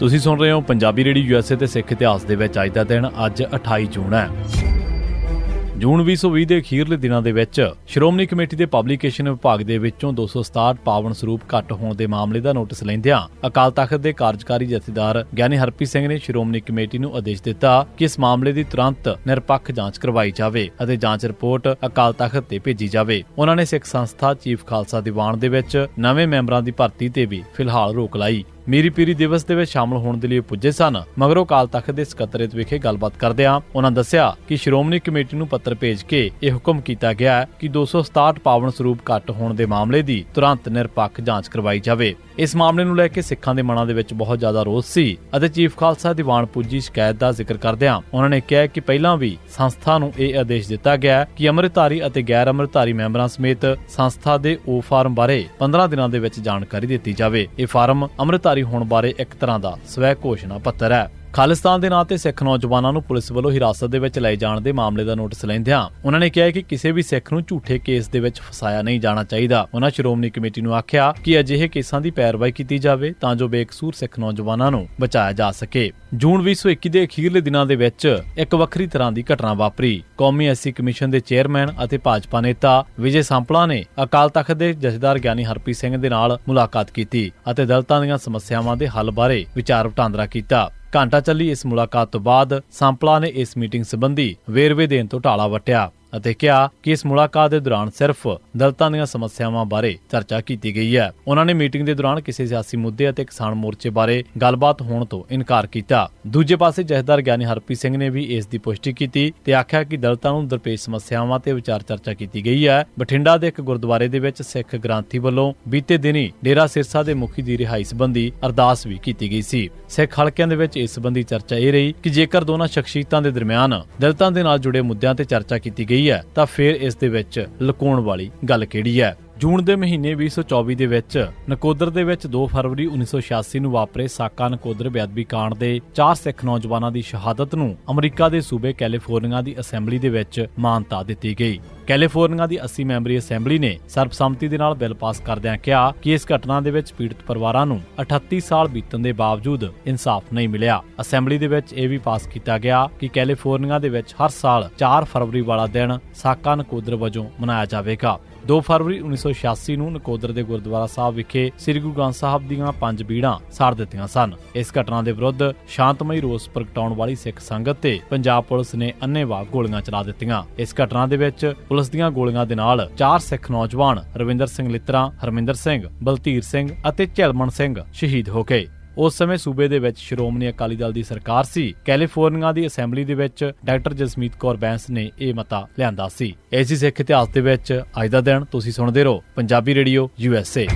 ਤੁਸੀਂ ਸੁਣ ਰਹੇ ਹੋ ਪੰਜਾਬੀ ਰੇਡੀਓ ਯੂਐਸਏ ਤੇ ਸਿੱਖ ਇਤਿਹਾਸ ਦੇ ਵਿੱਚ ਅੱਜ ਦਾ ਦਿਨ, ਅੱਜ 28 ਜੂਨ ਹੈ। ਜੂਨ 2020 ਦੇ ਅਖੀਰਲੇ ਦਿਨਾਂ ਦੇ ਵਿੱਚ ਸ਼੍ਰੋਮਣੀ ਕਮੇਟੀ ਦੇ ਪਬਲੀਕੇਸ਼ਨ ਵਿਭਾਗ ਦੇ ਵਿੱਚੋਂ 267 ਪਾਵਨ ਸਰੂਪ ਘੱਟ ਹੋਣ ਦੇ ਮਾਮਲੇ ਦਾ ਨੋਟਿਸ ਲੈਂਦਿਆਂ ਅਕਾਲ ਤਖਤ ਦੇ ਕਾਰਜਕਾਰੀ ਜਥੇਦਾਰ ਗਿਆਨੀ ਹਰਪ੍ਰੀਤ ਸਿੰਘ ਨੇ ਸ਼੍ਰੋਮਣੀ ਕਮੇਟੀ ਨੂੰ ਆਦੇਸ਼ ਦਿੱਤਾ ਕਿ ਇਸ ਮਾਮਲੇ ਦੀ ਤੁਰੰਤ ਨਿਰਪੱਖ ਜਾਂਚ ਕਰਵਾਈ ਜਾਵੇ ਅਤੇ ਜਾਂਚ ਰਿਪੋਰਟ ਅਕਾਲ ਤਖਤ ਤੇ ਭੇਜੀ ਜਾਵੇ। ਉਹਨਾਂ ਨੇ ਸਿੱਖ ਸੰਸਥਾ ਚੀਫ ਖਾਲਸਾ ਦੀਵਾਨ ਦੇ ਵਿੱਚ ਨਵੇਂ ਮੈਂਬਰਾਂ ਦੀ ਭਰਤੀ ਤੇ ਵੀ ਫਿਲਹਾਲ ਰੋਕ ਲਾਈ। ਮੀਰੀ ਪੀਰੀ ਦਿਵਸ ਦੇ ਵਿੱਚ ਸ਼ਾਮਲ ਹੋਣ ਦੇ ਲਈ ਉਹ ਪੁੱਜੇ ਸਨ, ਮਗਰੋਂ ਅਕਾਲ ਤਖਤ ਦੇ ਸਕੱਤਰੇਤ ਵਿਖੇ ਗੱਲਬਾਤ ਕਰਦਿਆਂ ਉਹਨਾਂ ਦੱਸਿਆ ਕਿ ਸ਼੍ਰੋਮਣੀ ਕਮੇਟੀ ਨੂੰ ਪੱਤਰ ਭੇਜ ਕੇ ਇਹ ਹੁਕਮ ਕੀਤਾ ਗਿਆ ਹੈ ਕਿ 267 ਪਾਵਨ ਸਰੂਪ ਘੱਟ ਹੋਣ ਦੇ ਮਾਮਲੇ ਦੀ ਤੁਰੰਤ ਨਿਰਪੱਖ ਜਾਂਚ ਕਰਵਾਈ ਜਾਵੇ। ਇਸ ਮਾਮਲੇ ਨੂੰ ਲੈ ਕੇ ਸਿੱਖਾਂ ਦੇ ਮਨਾਂ ਦੇ ਵਿੱਚ ਬਹੁਤ ਜ਼ਿਆਦਾ ਰੋਸ ਸੀ ਅਤੇ ਚੀਫ ਖਾਲਸਾ ਦੀਵਾਨ ਪੁੱਜੀ ਸ਼ਿਕਾਇਤ ਦਾ ਜ਼ਿਕਰ ਕਰਦਿਆਂ ਉਹਨਾਂ ਨੇ ਕਿਹਾ ਕਿ ਪਹਿਲਾਂ ਵੀ ਸੰਸਥਾ ਨੂੰ ਇਹ ਆਦੇਸ਼ ਦਿੱਤਾ ਗਿਆ ਕਿ ਅੰਮ੍ਰਿਤਧਾਰੀ ਅਤੇ ਗੈਰ ਅੰਮ੍ਰਿਤਧਾਰੀ ਮੈਂਬਰਾਂ ਸਮੇਤ ਸੰਸਥਾ ਦੇ ਓ ਫਾਰਮ ਬਾਰੇ 15 ਦਿਨਾਂ ਦੇ ਵਿੱਚ ਜਾਣਕਾਰੀ ਦਿੱਤੀ ਜਾਵੇ। ਇਹ ਫਾਰਮ ਅੰਮ੍ਰਿਤਧਾਰੀ ਹੋਣ ਬਾਰੇ ਇੱਕ ਤਰ੍ਹਾਂ ਦਾ ਸਵੈ ਘੋਸ਼ਣਾ ਪੱਤਰ ਹੈ। ਖਾਲਿਸਤਾਨ ਦੇ ਨਾਂ ਤੇ ਸਿੱਖ ਨੌਜਵਾਨਾਂ ਨੂੰ ਪੁਲਿਸ ਵੱਲੋਂ ਹਿਰਾਸਤ ਦੇ ਵਿੱਚ ਲਏ ਜਾਣ ਦੇ ਮਾਮਲੇ ਦਾ ਨੋਟਿਸ ਲੈਂਦਿਆਂ ਉਹਨਾਂ ਨੇ ਕਿਹਾ ਕਿ ਕਿਸੇ ਵੀ ਸਿੱਖ ਨੂੰ ਝੂਠੇ ਕੇਸ ਦੇ ਵਿੱਚ ਫਸਾਇਆ ਨਹੀਂ ਜਾਣਾ ਚਾਹੀਦਾ। ਉਹਨਾਂ ਸ਼੍ਰੋਮਣੀ ਕਮੇਟੀ ਨੂੰ ਆਖਿਆ ਕਿ ਅਜਿਹੇ ਕੇਸਾਂ ਦੀ ਪੈਰਵਾਈ ਕੀਤੀ ਜਾਵੇ ਤਾਂ ਜੋ ਬੇਕਸੂਰ ਸਿੱਖ ਨੌਜਵਾਨਾਂ ਨੂੰ ਬਚਾਇਆ ਜਾ ਸਕੇ। ਜੂਨ 2021 ਦੇ ਅਖੀਰਲੇ ਦਿਨਾਂ ਦੇ ਵਿੱਚ ਇੱਕ ਵੱਖਰੀ ਤਰ੍ਹਾਂ ਦੀ ਘਟਨਾ ਵਾਪਰੀ। ਕੌਮੀ ਐਸਸੀ ਕਮਿਸ਼ਨ ਦੇ ਚੇਅਰਮੈਨ ਅਤੇ ਭਾਜਪਾ ਨੇਤਾ ਵਿਜੇ ਸੰਪਲਾ ਨੇ ਅਕਾਲ ਤਖਤ ਦੇ ਜਥੇਦਾਰ ਗਿਆਨੀ ਹਰਪ੍ਰੀਤ ਸਿੰਘ ਦੇ ਨਾਲ ਮੁਲਾਕਾਤ ਕੀਤੀ ਅਤੇ ਦਲਤਾਂ ਦੀਆਂ ਸਮੱਸਿਆਵਾਂ ਦੇ ਹੱਲ ਬਾਰੇ ਵਿਚਾਰ ਵਟਾਂਦਰਾ ਕੀਤਾ। ਘੰਟਾ ਚੱਲੀ ਇਸ ਮੁਲਾਕਾਤ ਤੋਂ ਬਾਅਦ ਸੰਪਲਾ ਨੇ ਇਸ ਮੀਟਿੰਗ ਸੰਬੰਧੀ ਵੇਰਵੇ ਦੇਣ ਤੋਂ ਟਾਲਾ ਵਟਿਆ। ਅਤੇ ਕਿਹਾ ਕਿ ਇਸ ਮੁਲਾਕਾਤ ਦੇ ਦੌਰਾਨ ਸਿਰਫ ਦਲਤਾਂ ਦੀਆਂ ਸਮੱਸਿਆਵਾਂ ਬਾਰੇ ਚਰਚਾ ਕੀਤੀ ਗਈ ਹੈ। ਉਹਨਾਂ ਨੇ ਮੀਟਿੰਗ ਦੇ ਦੌਰਾਨ ਕਿਸੇ ਸਿਆਸੀ ਮੁੱਦੇ ਅਤੇ ਕਿਸਾਨ ਮੋਰਚੇ ਬਾਰੇ ਗੱਲਬਾਤ ਹੋਣ ਤੋਂ ਇਨਕਾਰ ਕੀਤਾ। ਦੂਜੇ ਪਾਸੇ ਜਥੇਦਾਰ ਗਿਆਨੀ ਹਰਪ੍ਰੀਤ ਸਿੰਘ ਨੇ ਵੀ ਇਸ ਦੀ ਪੁਸ਼ਟੀ ਕੀਤੀ ਤੇ ਆਖਿਆ ਕਿ ਦਲਤਾਂ ਨੂੰ ਦਰਪੇਸ਼ ਸਮੱਸਿਆਵਾਂ ਤੇ ਵਿਚਾਰ ਚਰਚਾ ਕੀਤੀ ਗਈ ਹੈ। ਬਠਿੰਡਾ ਦੇ ਇੱਕ ਗੁਰਦੁਆਰੇ ਦੇ ਵਿੱਚ ਸਿੱਖ ਗ੍ਰਾਂਥੀ ਵੱਲੋਂ ਬੀਤੇ ਦਿਨੀ ਡੇਰਾ ਸਿਰਸਾ ਦੇ ਮੁਖੀ ਦੀ ਰਿਹਾਈ ਸੰਬੰਧੀ ਅਰਦਾਸ ਵੀ ਕੀਤੀ ਗਈ ਸੀ। ਸਿੱਖ ਹਲਕਿਆਂ ਦੇ ਵਿੱਚ ਇਸ ਸੰਬੰਧੀ ਚਰਚਾ ਇਹ ਰਹੀ ਕਿ ਜੇਕਰ ਦੋਨਾਂ ਸ਼ਖਸੀਅਤਾਂ ਦੇ ਦਰਮਿਆਨ ਦਲਤਾਂ ਦੇ ਨਾਲ ਜੁੜੇ ਮੁੱਦਿਆਂ ਤੇ ਚਰਚਾ ਕੀਤੀ ਗਈ ਹੈ, ਤਾਂ ਫਿਰ ਇਸ ਦੇ ਵਿੱਚ ਲੁਕਾਉਣ ਵਾਲੀ ਗੱਲ ਕਿਹੜੀ ਹੈ? ਜੂਨ ਦੇ ਮਹੀਨੇ 2024 ਦੇ ਵਿੱਚ ਨਕੋਦਰ ਦੇ ਵਿੱਚ 2 ਫਰਵਰੀ 1986 ਨੂੰ ਵਾਪਰੇ ਸਾਕਾ ਨਕੋਦਰ ਬੇਅਦਬੀ ਕਾਂਡ ਦੇ ਚਾਰ ਸਿੱਖ ਨੌਜਵਾਨਾਂ ਦੀ ਸ਼ਹਾਦਤ ਨੂੰ ਅਮਰੀਕਾ ਦੇ ਸੂਬੇ ਕੈਲੀਫੋਰਨੀਆ ਦੀ ਅਸੈਂਬਲੀ ਦੇ ਵਿੱਚ ਮਾਨਤਾ ਦਿੱਤੀ ਗਈ। ਕੈਲੀਫੋਰਨੀਆ ਦੀ 80 ਮੈਂਬਰੀ ਅਸੈਂਬਲੀ ਨੇ ਸਰਬਸੰਮਤੀ ਦੇ ਨਾਲ ਬਿੱਲ ਪਾਸ ਕਰਦਿਆਂ ਕਿਹਾ ਕਿ ਇਸ ਘਟਨਾ ਦੇ ਵਿੱਚ ਪੀੜਤ ਪਰਿਵਾਰਾਂ ਨੂੰ 38 ਸਾਲ ਬੀਤਣ ਦੇ ਬਾਵਜੂਦ ਇਨਸਾਫ ਨਹੀਂ ਮਿਲਿਆ। ਅਸੈਂਬਲੀ ਦੇ ਵਿੱਚ ਇਹ ਵੀ ਪਾਸ ਕੀਤਾ ਗਿਆ ਕਿ ਕੈਲੀਫੋਰਨੀਆ ਦੇ ਵਿੱਚ ਹਰ ਸਾਲ 4 ਫਰਵਰੀ ਵਾਲਾ ਦਿਨ ਸਾਕਾ ਨਕੋਦਰ ਵਜੋਂ ਮਨਾਇਆ ਜਾਵੇਗਾ। 2 ਫਰਵਰੀ 1986 ਨੂੰ ਨਕੋਦਰ ਦੇ ਗੁਰਦੁਆਰਾ ਸਾਹਿਬ ਵਿਖੇ ਸ੍ਰੀ ਗੁਰੂ ਗ੍ਰੰਥ ਸਾਹਿਬ ਦੀਆਂ ਪੰਜ ਬੀੜਾਂ ਸਾੜ ਦਿੱਤੀਆਂ ਸਨ। ਇਸ ਘਟਨਾ ਦੇ ਵਿਰੁੱਧ ਸ਼ਾਂਤਮਈ ਰੋਸ ਪ੍ਰਗਟਾਉਣ ਵਾਲੀ ਸਿੱਖ ਸੰਗਤ ਤੇ ਪੰਜਾਬ ਪੁਲਿਸ ਨੇ ਅੰਨ੍ਹੇਵਾਹ ਗੋਲੀਆਂ ਚਲਾ ਦਿੱਤੀਆਂ। ਇਸ ਘਟਨਾ ਦੇ ਵਿੱਚ ਪੁਲਿਸ ਦੀਆਂ ਗੋਲੀਆਂ ਦੇ ਨਾਲ ਚਾਰ ਸਿੱਖ ਨੌਜਵਾਨ ਰਵਿੰਦਰ ਸਿੰਘ ਲਿੱਤਰਾ, ਹਰਮਿੰਦਰ ਸਿੰਘ, ਬਲਤੀਰ ਸਿੰਘ ਅਤੇ ਝਲਮਣ ਸਿੰਘ ਸ਼ਹੀਦ ਹੋ ਗਏ। ਉਸ ਸਮੇਂ ਸੂਬੇ ਦੇ ਵਿੱਚ ਸ਼੍ਰੋਮਣੀ ਅਕਾਲੀ ਦਲ ਦੀ ਸਰਕਾਰ ਸੀ। ਕੈਲੀਫੋਰਨੀਆ ਦੀ ਅਸੈਂਬਲੀ ਦੇ ਵਿੱਚ ਡਾਕਟਰ ਜਸਮੀਤ ਕੌਰ ਬੈਂਸ ਨੇ ਇਹ ਮਤਾ ਲਿਆਂਦਾ ਸੀ। ਐਸੀ ਸਿੱਖ ਇਤਿਹਾਸ ਦੇ ਵਿੱਚ ਅੱਜ ਦਾ ਦਿਨ। ਤੁਸੀਂ ਸੁਣਦੇ ਰਹੋ ਪੰਜਾਬੀ ਰੇਡੀਓ ਯੂਐਸਏ